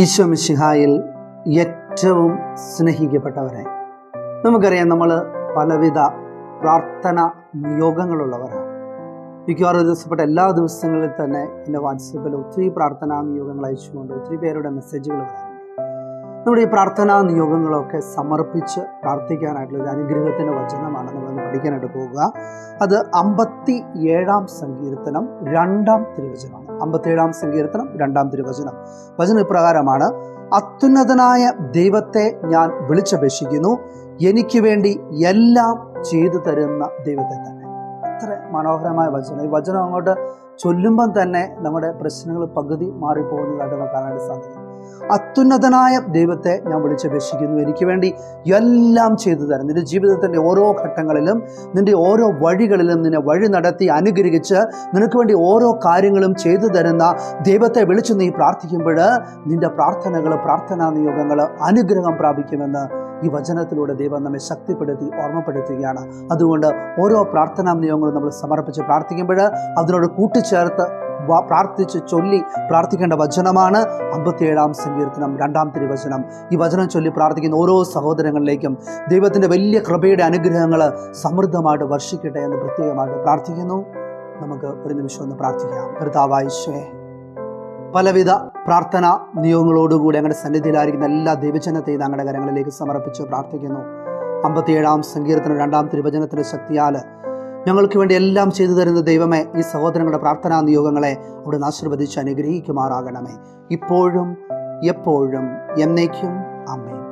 ഈശോ മിശിഹായിൽ ഏറ്റവും സ്നേഹിക്കപ്പെട്ടവരെ. നമുക്കറിയാം നമ്മൾ പലവിധ പ്രാർത്ഥന നിയോഗങ്ങളുള്ളവരാണ്. മിക്കവാറും ദിവസപ്പെട്ട എല്ലാ ദിവസങ്ങളിൽ തന്നെ എന്റെ വാട്സപ്പിൽ ഒത്തിരി പ്രാർത്ഥനാ നിയോഗങ്ങൾ അയച്ചുകൊണ്ട് ഒത്തിരി പേരുടെ മെസ്സേജുകൾ വരാറുണ്ട്. നമ്മുടെ ഈ പ്രാർത്ഥനാ നിയോഗങ്ങളൊക്കെ സമർപ്പിച്ച് പ്രാർത്ഥിക്കാനായിട്ടുള്ള ഒരു അനുഗ്രഹത്തിന്റെ വചനമാണ് നമ്മളൊന്ന് പഠിക്കാനായിട്ട് പോവുക അത് അമ്പത്തി ഏഴാം സങ്കീർത്തനം രണ്ടാം തിരുവചനമാണ്. അമ്പത്തിയേഴാം സങ്കീർത്തനം രണ്ടാം തിരുവചനം. വചനം ഇപ്രകാരമാണ് അത്യുന്നതനായ ദൈവത്തെ ഞാൻ വിളിച്ചപേക്ഷിക്കുന്നു. എനിക്ക് വേണ്ടി എല്ലാം ചെയ്തു തരുന്ന ദൈവത്തെ തന്നെ. അത്ര മനോഹരമായ വചനം. ഈ വചനം അങ്ങോട്ട് ചൊല്ലുമ്പം തന്നെ നമ്മുടെ പ്രശ്നങ്ങൾ പകുതി മാറിപ്പോകുന്നതായിട്ട് നമുക്ക് കാണാൻ സാധിക്കും. അത്യുന്നതനായ ദൈവത്തെ ഞാൻ വിളിച്ചപേക്ഷിക്കുന്നു. എനിക്ക് വേണ്ടി എല്ലാം ചെയ്തു തരാം നിന്റെ ജീവിതത്തിന്റെ ഓരോ ഘട്ടങ്ങളിലും നിന്റെ ഓരോ വഴികളിലും നിന്നെ വഴി നടത്തി അനുഗ്രഹിച്ച് നിനക്ക് വേണ്ടി ഓരോ കാര്യങ്ങളും ചെയ്തു തരുന്ന ദൈവത്തെ വിളിച്ച് നീ പ്രാർത്ഥിക്കുമ്പോൾ നിന്റെ പ്രാർത്ഥനകൾ പ്രാർത്ഥനാ നിയോഗങ്ങൾ അനുഗ്രഹം പ്രാപിക്കുമെന്ന് ഈ വചനത്തിലൂടെ ദൈവം നമ്മെ ശക്തിപ്പെടുത്തി ഓർമ്മപ്പെടുത്തുകയാണ്. അതുകൊണ്ട് ഓരോ പ്രാർത്ഥനാ നിയോഗങ്ങളും നമ്മൾ സമർപ്പിച്ച് പ്രാർത്ഥിക്കുമ്പോൾ അതിനോട് കൂട്ടിച്ചേർത്ത് പ്രാർത്ഥിച്ച് ചൊല്ലി പ്രാർത്ഥിക്കേണ്ട വചനമാണ് അമ്പത്തിയേഴാം സങ്കീർത്തനം രണ്ടാം തിരുവചനം. ഈ വചനം ചൊല്ലി പ്രാർത്ഥിക്കുന്ന ഓരോ സഹോദരങ്ങളിലേക്കും ദൈവത്തിന്റെ വലിയ കൃപയുടെ അനുഗ്രഹങ്ങൾ സമൃദ്ധമായിട്ട് വർഷിക്കട്ടെ എന്ന് പ്രത്യേകമായിട്ട് പ്രാർത്ഥിക്കുന്നു. നമുക്ക് ഒരു നിമിഷം ഒന്ന് പ്രാർത്ഥിക്കാം. കർത്താവായിശ്വേ പലവിധ പ്രാർത്ഥന നിയോഗങ്ങളോടുകൂടി ഞങ്ങളുടെ സന്നിധിയിലായിരിക്കുന്ന എല്ലാ ദൈവജനത്തെയും ഞങ്ങളുടെ കരങ്ങളിലേക്ക് സമർപ്പിച്ച് പ്രാർത്ഥിക്കുന്നു. അമ്പത്തിയേഴാം സങ്കീർത്തനം രണ്ടാം തിരുവചനത്തിന്റെ ശക്തിയാൽ ഞങ്ങൾക്ക് വേണ്ടി എല്ലാം ചെയ്തു തരുന്ന ദൈവമേ ഈ സഹോദരങ്ങളുടെ പ്രാർത്ഥനാ നിയോഗങ്ങളെ അവിടെ ആശീർവദിച്ച് അനുഗ്രഹിക്കുമാറാകണമേ. ഇപ്പോഴും എപ്പോഴും എന്നേക്കും. അമ്മേ